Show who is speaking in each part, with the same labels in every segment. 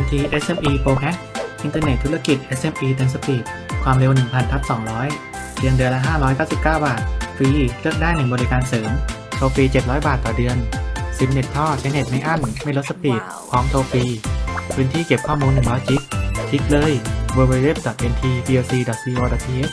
Speaker 1: NT SME Pro Hack อินเทอร์เน็ตธุรกิจ SME เต็มสปีดความเร็ว 1,000ทับ200 เพียงเดือนละ 599 บาท ฟรี เลือกได้ 1 บริการเสริม โทรฟรี 700 บาทต่อเดือน ซิมเน็ตท่อใช้เน็ตไม่อั้น ไม่ลดสปีด พร้อมโทรฟรี พื้นที่เก็บข้อมูล 100 จิก คลิกเลย www.ntplc.co.th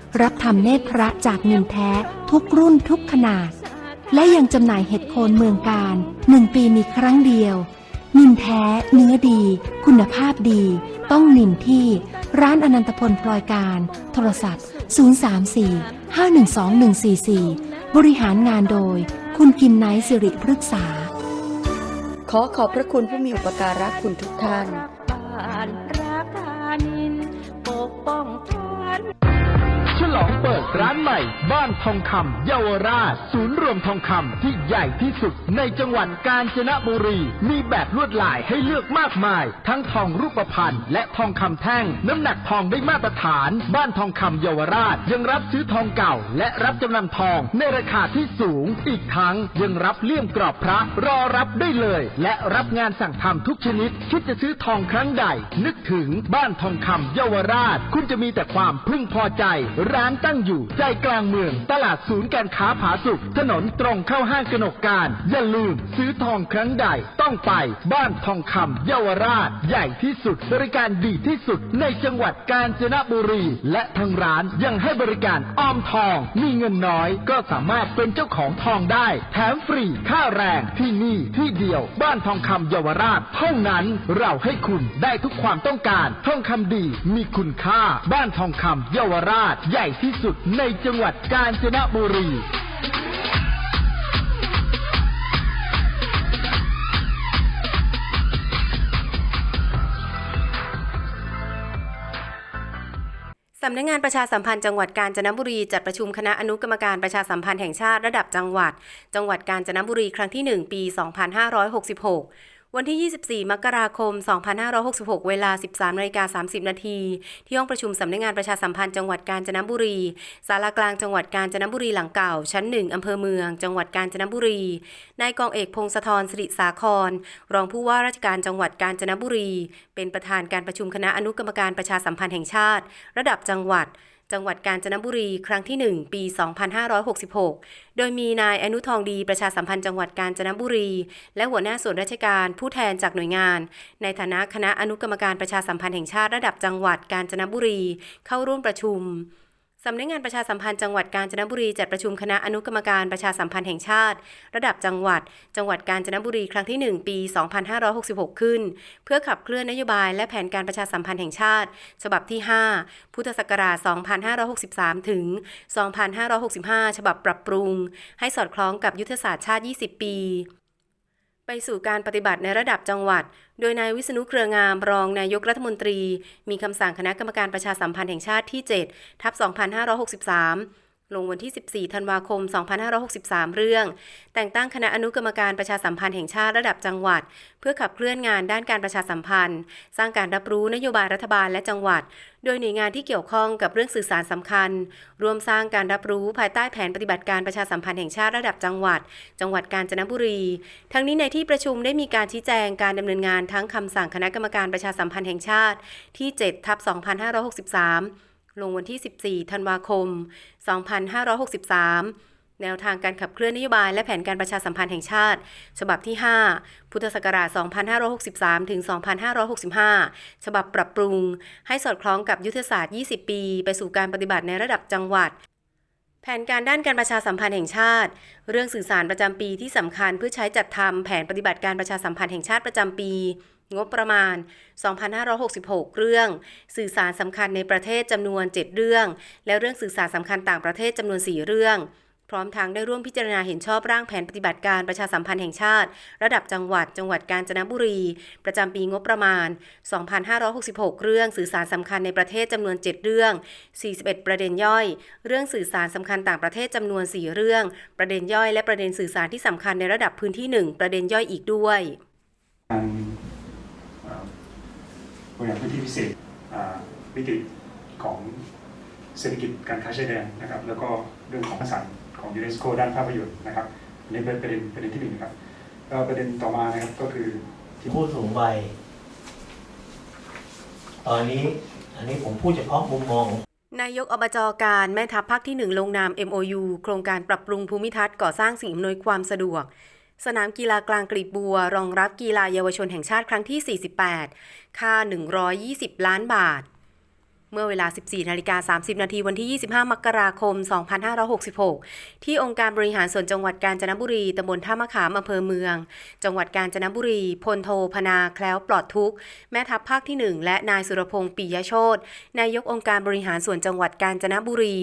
Speaker 2: รับทำเนตรพระจากนินแท้ทุกรุ่นทุกขนาด และยังจำหน่ายเห็ดโคนเมืองการหนึ่งปีมีครั้งเดียว นินแท้เนื้อดี คุณภาพดี ต้องนินที่ ร้านอนันตพลพลอยการ โทรศัพท์ 034 512 144บริหารงานโดย คุณกิมไนสิริพฤกษา
Speaker 3: ขอขอบพระคุณผู้มีอุปการะคุณทุกท่าน
Speaker 4: ลองเปิดร้านใหม่ บ้านทองคำเยาวราช ศูนย์รวมทองคำที่ใหญ่ที่สุดในจังหวัดกาญจนบุรี มีแบบลวดลายให้เลือกมากมาย ทั้งทองรูปพรรณและทองคำแท่ง น้ำหนักทองได้มาตรฐาน บ้านทองคำเยาวราช ยังรับซื้อทองเก่า และรับจำนำทองในราคาที่สูง อีกทั้งยังรับเลี่ยมกรอบพระรอรับได้เลย และรับงานสั่งทำทุกชนิดคิดจะซื้อทองครั้งใด นึกถึงบ้านทองคำเยาวราช คุณจะมีแต่ความพึงพอใจรานตั้งอยู่ ใจกลางเมือง ตลาดศูนย์การค้าผาสุกถนนตรงเข้าห้างกนกการ อย่าลืมซื้อทองครั้งใด ต้องไปบ้านทองคำเยาวราช ใหญ่ที่สุด บริการดีที่สุดในจังหวัดกาญจนบุรี และทางร้านยังให้บริการออมทอง มีเงินน้อยก็สามารถเป็นเจ้าของทองได้ แถมฟรีค่าแรงที่นี่ที่เดียว บ้านทองคำเยาวราช เท่านั้นเราให้คุณได้ทุกความต้องการ ทองคำดีมีคุณค่า บ้านทองคำเยาวราชใหญ่ที่สุดในจังหวัดกาญจนบุรี
Speaker 5: สำนักงานประชาสัมพันธ์จังหวัดกาญจนบุรีจัดประชุมคณะอนุกรรมการประชาสัมพันธ์แห่งชาติระดับจังหวัด จังหวัดกาญจนบุรีครั้งที่ 1 ปี 2566 วันที่ 24 มกราคม 2566 เวลา 13นาฬิกา30 นาที ที่ห้องประชุมสำนักงานประชาสัมพันธ์จังหวัดกาญจนบุรี ศาลากลางจังหวัดกาญจนบุรีหลังเก่า ชั้น 1 อำเภอเมือง จังหวัดกาญจนบุรี นายกองเอกพงศธรสิริสาคร รองผู้ว่าราชการจังหวัดกาญจนบุรี เป็นประธานการประชุมคณะอนุกรรมการประชาสัมพันธ์แห่งชาติ ระดับจังหวัด จังหวัดกาญจนบุรีครั้งที่ 1 ปี 2566 โดยมีนายอนุทองดีประชาสัมพันธ์จังหวัดกาญจนบุรี และหัวหน้าส่วนราชการผู้แทนจากหน่วยงาน ในฐานะคณะอนุกรรมการประชาสัมพันธ์แห่งชาติระดับจังหวัดกาญจนบุรี เข้าร่วมประชุม สำนักงานประชาสัมพันธ์จังหวัดกาญจนบุรีจัดประชุมคณะอนุกรรมการประชาสัมพันธ์แห่งชาติ ระดับจังหวัด จังหวัดกาญจนบุรีครั้งที่ 1 ปี 2566 ขึ้น เพื่อขับเคลื่อนนโยบายและแผนการประชาสัมพันธ์แห่งชาติ ฉบับที่ 5 พุทธศักราช 2563 ถึง 2565 ฉบับปรับปรุง ให้สอดคล้องกับยุทธศาสตร์ชาติ 20 ปี ไปสู่การปฏิบัติในระดับจังหวัด โดยนายวิษณุเครืองามรองนายกรัฐมนตรี มีคำสั่งคณะกรรมการประชาสัมพันธ์แห่งชาติที่ 7 ทับ 2563 ลงวันที่ 14 ธันวาคม 2563 เรื่อง แต่งตั้งคณะอนุกรรมการประชาสัมพันธ์แห่งชาติระดับจังหวัด เพื่อขับเคลื่อนงานด้านการประชาสัมพันธ์ สร้างการรับรู้นโยบายรัฐบาลและจังหวัด โดยหน่วยงานที่เกี่ยวข้องกับเรื่องสื่อสารสำคัญรวมสร้างการรับรู้ภายใต้แผนปฏิบัติการประชาสัมพันธ์แห่งชาติระดับจังหวัด จังหวัดกาญจนบุรี ทั้งนี้ในที่ประชุมได้มีการชี้แจงการดำเนินงานทั้งคำสั่งคณะกรรมการประชาสัมพันธ์แห่งชาติที่7ทับ2563 ลงวันที่ 14 ธันวาคม 2563 แนวทางการขับเคลื่อนนโยบายและแผนการประชาสัมพันธ์แห่งชาติ ฉบับที่ 5 พุทธศักราช 2563 ถึง 2565 ฉบับปรับปรุง ให้สอดคล้องกับยุทธศาสตร์ 20 ปี ไปสู่การปฏิบัติในระดับจังหวัด แผนการด้านการประชาสัมพันธ์แห่งชาติ เรื่องสื่อสารประจำปีที่สำคัญเพื่อใช้จัดทำแผนปฏิบัติการประชาสัมพันธ์แห่งชาติประจำปี งบประมาณ 2566 เรื่อง สื่อสารสำคัญในประเทศจำนวน 7 เรื่อง และเรื่องสื่อสารสำคัญต่างประเทศจำนวน 4 เรื่อง พร้อมทั้งได้ร่วมพิจารณาเห็นชอบร่างแผนปฏิบัติการประชาสัมพันธ์แห่งชาติ ระดับจังหวัด จังหวัดกาญจนบุรี ประจำปีงบประมาณ 2566 เรื่องสื่อสารสำคัญในประเทศจำนวน 7 เรื่อง 41 ประเด็นย่อย เรื่องสื่อสารสำคัญต่างประเทศจำนวน 4 เรื่อง ประเด็นย่อยและประเด็นสื่อสารที่สำคัญในระดับพื้นที่ 1 ประเด็นย่อยอีกด้วย
Speaker 6: การบริหารพื้นที่พิเศษวิกฤตของเศรษฐกิจการค้าชายแดนนะครับ แล้วก็เรื่องของสาร ของยูเนสโกด้านภาพยนตร์นะครับอันนี้เป็นประเด็นประเด็นที่หนึ่งนะครับแล้วประเด็นต่อมานะครับก็คือที่
Speaker 7: ผู้สูงวัยตอนนี้อันนี้ผมพูดเฉพาะมุมมอง
Speaker 5: นายกอบจการแม่ทัพภาคที่ 1 ลงนาม MOU โครงการปรับปรุงภูมิทัศน์ก่อสร้างสิ่งอำนวยความสะดวก สนามกีฬากลางกลีบบัว รองรับกีฬาเยาวชนแห่งชาติครั้งที่ 48 ค่า 120 ล้านบาท เมื่อเวลา 14นาฬิกา30 นาทีวันที่ 25 มกราคม 2566 ที่องค์การบริหารส่วนจังหวัดกาญจนบุรี ตำบลท่ามะขามอำเภอเมือง จังหวัดกาญจนบุรี พลโทพนา แคล้วปลอดทุกข์แม่ทัพภาคที่ 1 และนายสุรพงศ์ปิยโชตนายกองค์การบริหารส่วนจังหวัดกาญจนบุรี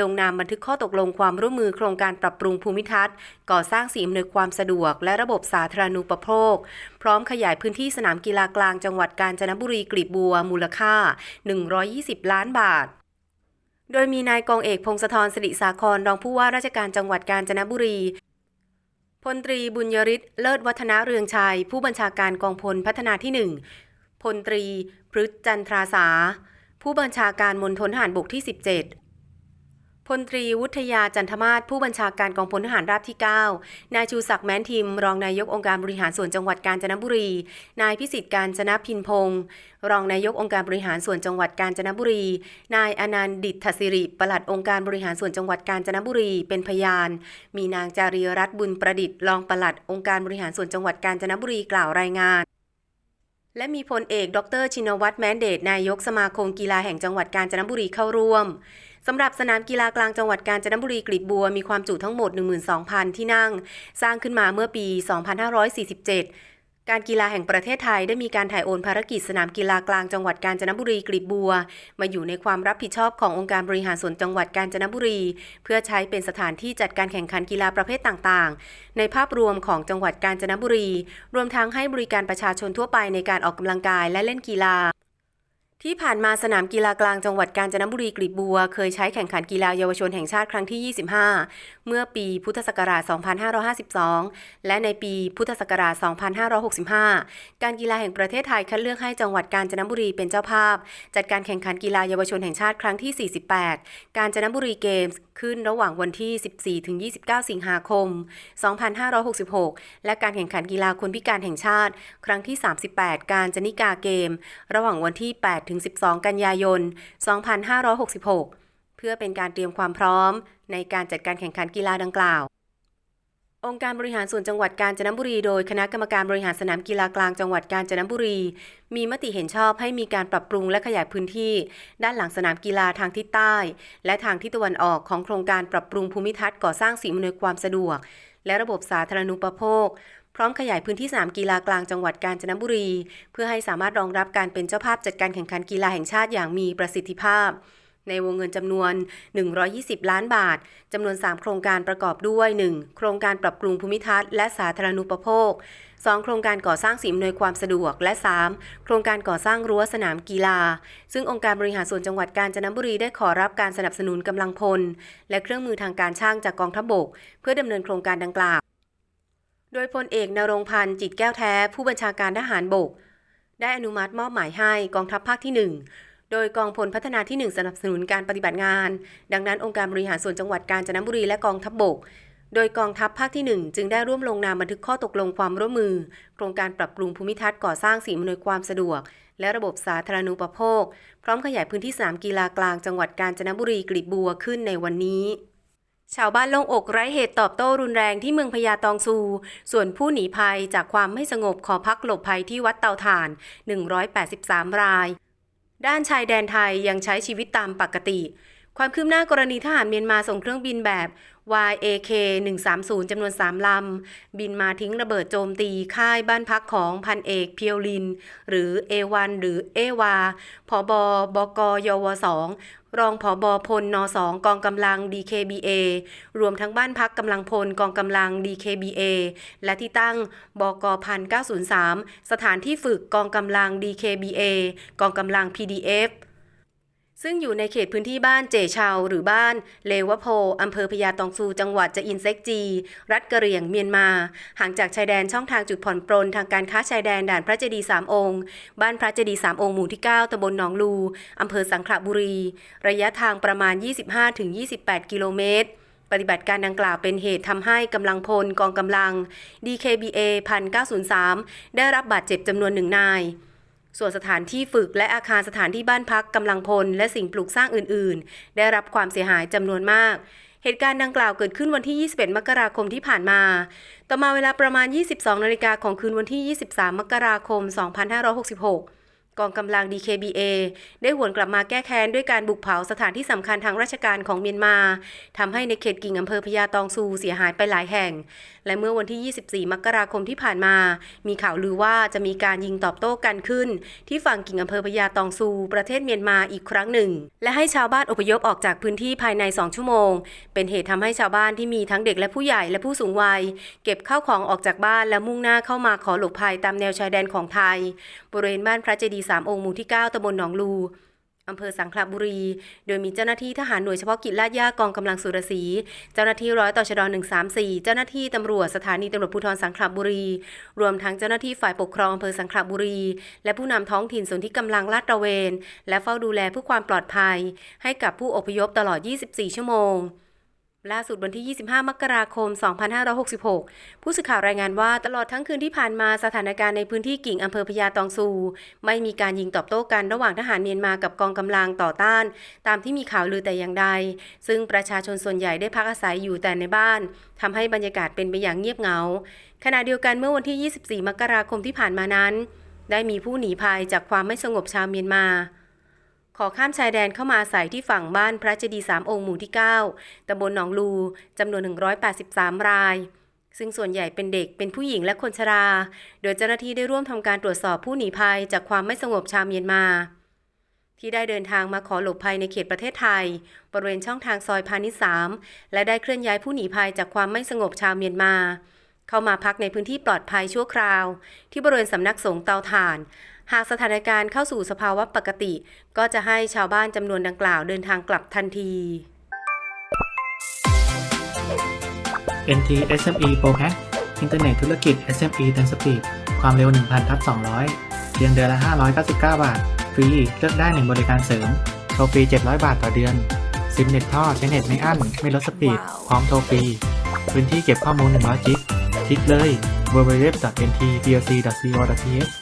Speaker 5: ลงนามบันทึกข้อตกลงความร่วมมือโครงการปรับปรุงภูมิทัศน์ ก่อสร้างสิ่งอำนวยความสะดวก และระบบสาธารณูปโภค พร้อมขยายพื้นที่สนามกีฬากลางจังหวัดกาญจนบุรีกลีบบัว มูลค่า 120 ล้านบาทโดยมีนายกองเอกพงศธรสิริสาครรองผู้ว่าราชการจังหวัดกาญจนบุรีพลตรีบุญยริศเลิศวัฒนาเรืองชัย ผู้บัญชาการกองพลพัฒนาที่ 1พลตรีพฤษจันทราสา ผู้บัญชาการมณฑลทหารบกที่ 17 พลตรีวุฒยาจันทมาศผู้บัญชาการกองพลทหารราบที่ 9 นายชูศักดิ์แม้นทิม รองนายกองค์การบริหารส่วนจังหวัดกาญจนบุรี นายพิสิทธิ์การจนะพินพงศ์รองนายกองค์การบริหารส่วนจังหวัดกาญจนบุรี นายอนันต์ดิษฐศิริปลัดองค์การบริหารส่วนจังหวัดกาญจนบุรี เป็นพยาน มีนางจารีรัตน์บุญประดิษฐ์รองปลัดองค์การบริหารส่วนจังหวัดกาญจนบุรีกล่าวรายงานและมีพลเอก ดร ชินวัตรแมนเดตนายกสมาคมกีฬาแห่งจังหวัดกาญจนบุรีเข้าร่วม สำหรับสนามกีฬากลางจังหวัดกาญจนบุรีกลีบบัวมีความจุทั้งหมด 12,000 ที่นั่ง สร้างขึ้นมาเมื่อปี 2547การกีฬาแห่งประเทศไทยได้มีการถ่ายโอนภารกิจสนามกีฬากลางจังหวัดกาญจนบุรีกลีบบัว มาอยู่ในความรับผิดชอบขององค์การบริหารส่วนจังหวัดกาญจนบุรี เพื่อใช้เป็นสถานที่จัดการแข่งขันกีฬาประเภทต่างๆ ในภาพรวมของจังหวัดกาญจนบุรี รวมทั้งให้บริการประชาชนทั่วไปในการออกกำลังกายและเล่นกีฬา ที่ผ่านมาสนามกีฬากลางจังหวัดกาญจนบุรีกลีบบัว เคยใช้แข่งขันกีฬาเยาวชนแห่งชาติครั้งที่ 25 เมื่อปีพุทธศักราช 2552 และในปีพุทธศักราช 2565 การกีฬาแห่งประเทศไทยคัดเลือกให้จังหวัดกาญจนบุรีเป็นเจ้าภาพ จัดการแข่งขันกีฬาเยาวชนแห่งชาติครั้งที่ 48 กาญจนบุรีเกมส์ขึ้นระหว่างวันที่ 14-29 สิงหาคม 2566 และการแข่งขันกีฬาคนพิการแห่งชาติ ครั้งที่ 38 การจนิกาเกม ระหว่างวันที่ 8-12 กันยายน 2566 เพื่อเป็นการเตรียมความพร้อมในการจัดการแข่งขันกีฬาดังกล่าว องค์การบริหารส่วนจังหวัดกาญจนบุรีโดยคณะกรรมการบริหารสนามกีฬากลางจังหวัดกาญจนบุรี มีมติเห็นชอบให้มีการปรับปรุงและขยายพื้นที่ ด้านหลังสนามกีฬาทางทิศใต้ และทางทิศตะวันออกของโครงการปรับปรุงภูมิทัศน์ก่อสร้างสิ่งอำนวยความสะดวก และระบบสาธารณูปโภค พร้อมขยายพื้นที่สนามกีฬากลางจังหวัดกาญจนบุรี เพื่อให้สามารถรองรับการเป็นเจ้าภาพจัดการแข่งขันกีฬาแห่งชาติอย่างมีประสิทธิภาพ ในวงเงินจำนวน 120 ล้านบาท จำนวน 3 โครงการประกอบด้วย 1. โครงการปรับปรุงภูมิทัศน์และสาธารณูปโภค 2. โครงการก่อสร้างสิ่งอำนวยความสะดวก และ 3. โครงการก่อสร้างรั้วสนามกีฬา ซึ่งองค์การบริหารส่วนจังหวัดกาญจนบุรีได้ขอรับการสนับสนุนกำลังพล และเครื่องมือทางการช่างจากกองทัพบก เพื่อดำเนินโครงการดังกล่าว โดยพลเอกนรงพันธ์จิตแก้วแท้ ผู้บัญชาการทหารบก ได้อนุมัติมอบหมายให้กองทัพภาคที่ 1 โดยกองพลพัฒนาที่ 1 สนับสนุนการปฏิบัติงาน ดังนั้นองค์การบริหารส่วนจังหวัดกาญจนบุรีและกองทัพบก โดยกองทัพภาคที่ 1 จึงได้ร่วมลงนามบันทึกข้อตกลงความร่วมมือ โครงการปรับปรุงภูมิทัศน์ก่อสร้างสิ่งอำนวยความสะดวก และระบบสาธารณูปโภค พร้อมขยายพื้นที่สนามกีฬากลางจังหวัดกาญจนบุรีกลีบบัวขึ้นในวันนี้ชาวบ้านโลงอกไร้เหตุตอบโต้รุนแรงที่เมืองพญาตองซู ส่วนผู้หนีภัยจากความไม่สงบขอพักหลบภัยที่วัดเตาถ่าน 183 ราย ด้านชายแดนไทยยังใช้ชีวิตตามปกติ ความคืบหน้ากรณีทหารเมียนมาส่งเครื่องบินแบบ YAK 130จำนวน 3 ลำ บินมาทิ้งระเบิดโจมตีค่ายบ้านพักของพันเอกเพียวลิน หรือเอวันหรือเอวาผบบกยว2รองผบพลน2กองกำลัง DKBA รวมทั้งบ้านพักกำลังพลกองกำลัง DKBA และที่ตั้งบกพัน903 สถานที่ฝึกกองกำลัง DKBA กองกำลัง PDF ซึ่งอยู่ในเขตพื้นที่บ้านเจชาวหรือบ้านเลวะโพอำเภอพญาตองซูจังหวัดจะอินเซกจี รัฐกะเหรี่ยงเมียนมา ห่างจากชายแดนช่องทางจุดผ่อนปรนทางการค้าชายแดนด่านพระเจดีย์สามองค์ บ้านพระเจดีย์สามองค์หมู่ที่ 9ตำบลหนองลูอำเภอสังขละบุรี ระยะทางประมาณ 25-28 กิโลเมตรปฏิบัติการดังกล่าวเป็นเหตุทำให้กำลังพลกองกำลัง DKBA 1903 ได้รับบาดเจ็บจำนวนหนึ่งนาย ส่วนสถานที่ฝึกและอาคารสถานที่บ้านพักกำลังพล และสิ่งปลูกสร้างอื่น ๆ ได้รับความเสียหายจำนวนมาก เหตุการณ์ดังกล่าวเกิดขึ้นวันที่ 21 มกราคมที่ผ่านมา ต่อมาเวลาประมาณ 22 นาฬิกาของคืนวันที่ 23 มกราคม 2566 กองกำลัง DKBA ได้หวนกลับมาแก้แค้นด้วยการบุกเผาสถานที่สำคัญทางราชการของเมียนมาทำให้ในเขตกิ่งอำเภอพญาตองซูเสียหายไปหลายแห่ง และเมื่อวันที่ 24 มกราคมที่ผ่านมา มีข่าวลือว่าจะมีการยิงตอบโต้กันขึ้น ที่ฝั่งกิ่งอำเภอพญาตองซู ประเทศเมียนมาอีกครั้งหนึ่ง และให้ชาวบ้านอพยพออกจากพื้นที่ภายใน 2 ชั่วโมง เป็นเหตุทำให้ชาวบ้านที่มีทั้งเด็กและผู้ใหญ่และผู้สูงวัย เก็บข้าวของออกจากบ้านและมุ่งหน้าเข้ามาขอหลบภัยตามแนวชายแดนของไทยบริเวณบ้านพระเจดีสามองค์หมู่ที่ 9ตำบลหนองลูอำเภอสังขละบุรี โดยมีเจ้าหน้าที่ทหารหน่วยเฉพาะกิจลาดย่ากองกำลังสุรศรี เจ้าหน้าที่ร้อยต่อชด134 เจ้าหน้าที่ตำรวจสถานีตำรวจภูธรสังขละบุรี รวมทั้งเจ้าหน้าที่ฝ่ายปกครองอำเภอสังขละบุรี และผู้นำท้องถิ่นส่วนที่กำลังลาดตระเวน และเฝ้าดูแลเพื่อความปลอดภัย ให้กับผู้อพยพตลอด 24 ชั่วโมง ล่าสุดวันที่ 25 มกราคม 2566 ผู้สื่อข่าวรายงานว่าตลอดทั้งคืนที่ผ่านมาสถานการณ์ในพื้นที่กิ่งอำเภอพญาตองซู ไม่มีการยิงตอบโต้กันระหว่างทหารเมียนมากับกองกำลังต่อต้าน ตามที่มีข่าวลือแต่อย่างใด ซึ่งประชาชนส่วนใหญ่ได้พักอาศัยอยู่แต่ในบ้านทำให้บรรยากาศเป็นไปอย่างเงียบเหงา ขณะเดียวกันเมื่อวันที่ 24 มกราคมที่ผ่านมานั้น ได้มีผู้หนีภัยจากความไม่สงบชาวเมียนมา อข้ามชายแดนเข้ามาอาศัยที่ฝั่งบ้านพระเจดีย์สามองค์หมู่ที่ 9ตำบลหนองลูจำนวน 183 ราย ซึ่งส่วนใหญ่เป็นเด็กเป็นผู้หญิงและคนชรา โดยเจ้าหน้าที่ได้ร่วมทำการตรวจสอบผู้หนีภัยจากความไม่สงบชาวเมียนมา ที่ได้เดินทางมาขอหลบภัยในเขตประเทศไทย บริเวณช่องทางซอยพาณิชย์สามและได้เคลื่อนย้ายผู้หนีภัยจากความไม่สงบชาวเมียนมาเข้ามาพักในพื้นที่ปลอดภัยชั่วคราว ที่บริเวณสำนักสงฆ์เตาถ่าน หากสถานการณ์เข้าสู่สภาวะปกติ ก็จะให้ชาวบ้านจำนวนดังกล่าวเดินทางกลับทันที
Speaker 1: NT SME Pro Pack อินเทอร์เน็ตธุรกิจ SME เต็มสปีด ความเร็ว 1,000ทับ200 เพียงเดือนละ 599 บาท ฟรี เลือกได้ 1 บริการเสริม โทรฟรี 700 บาทต่อเดือน ซิมเน็ตท่อใช้เน็ตไม่อั้น ไม่ลดสปีด พร้อมโทรฟรี พื้นที่เก็บข้อมูล 100จิก คลิกเลย www.ntplc.co.th
Speaker 8: แ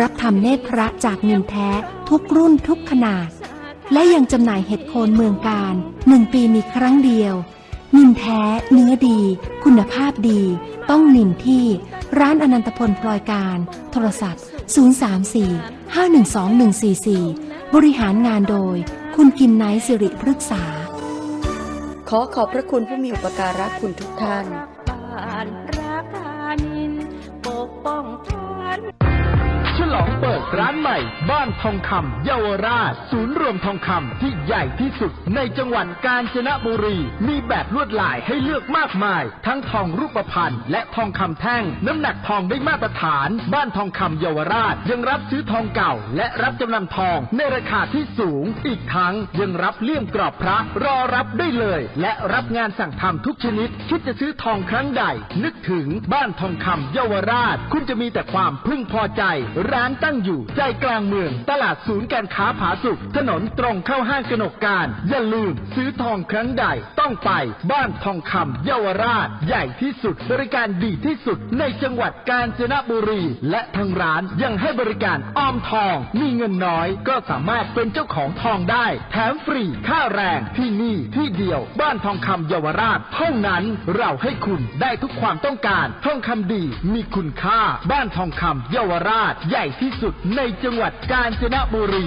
Speaker 2: รับทำเนตรพระจากนินแท้ทุกรุ่นทุกขนาด และยังจำหน่ายเห็ดโคนเมืองการหนึ่งปีมีครั้งเดียว นินแท้เนื้อดี คุณภาพดี ต้องนินที่ร้านอนันตพลพลอยการ โทรศัพท์ 034 512 144 บริหารงานโดย คุณกิมไนท์สิริพฤกษา
Speaker 3: ขอขอบพระคุณผู้มีอุปการะคุณทุกท่าน
Speaker 4: ลองเปิดร้านใหม่ บ้านทองคำเยาวราช ศูนย์รวมทองคำที่ใหญ่ที่สุดในจังหวัดกาญจนบุรี มีแบบลวดลายให้เลือกมากมาย ทั้งทองรูปพรรณและทองคำแท่ง น้ำหนักทองได้มาตรฐาน บ้านทองคำเยาวราช ยังรับซื้อทองเก่า และรับจำนำทองในราคาที่สูง อีกทั้งยังรับเลี่ยมกรอบพระรอรับได้เลย และรับงานสั่งทำทุกชนิดคิดจะซื้อทองครั้งใด นึกถึงบ้านทองคำเยาวราช คุณจะมีแต่ความพึงพอใจร้านตั้งอยู่ใจกลางเมือง ตลาดศูนย์การค้าผาสุกถนนตรงเข้าห้างกนกการ อย่าลืมซื้อทองครั้งใดต้องไปบ้านทองคำเยาวราช ใหญ่ที่สุดบริการดีที่สุดในจังหวัดกาญจนบุรี และทางร้านยังให้บริการออมทอง มีเงินน้อยก็สามารถเป็นเจ้าของทองได้ แถมฟรีค่าแรงที่นี่ที่เดียว บ้านทองคำเยาวราชเท่านั้นเราให้คุณได้ทุกความต้องการทองคำดีมีคุณค่า บ้านทองคำเยาวราชใหญ่ญ่ที่สุดในจังหวัดกาญจนบุรี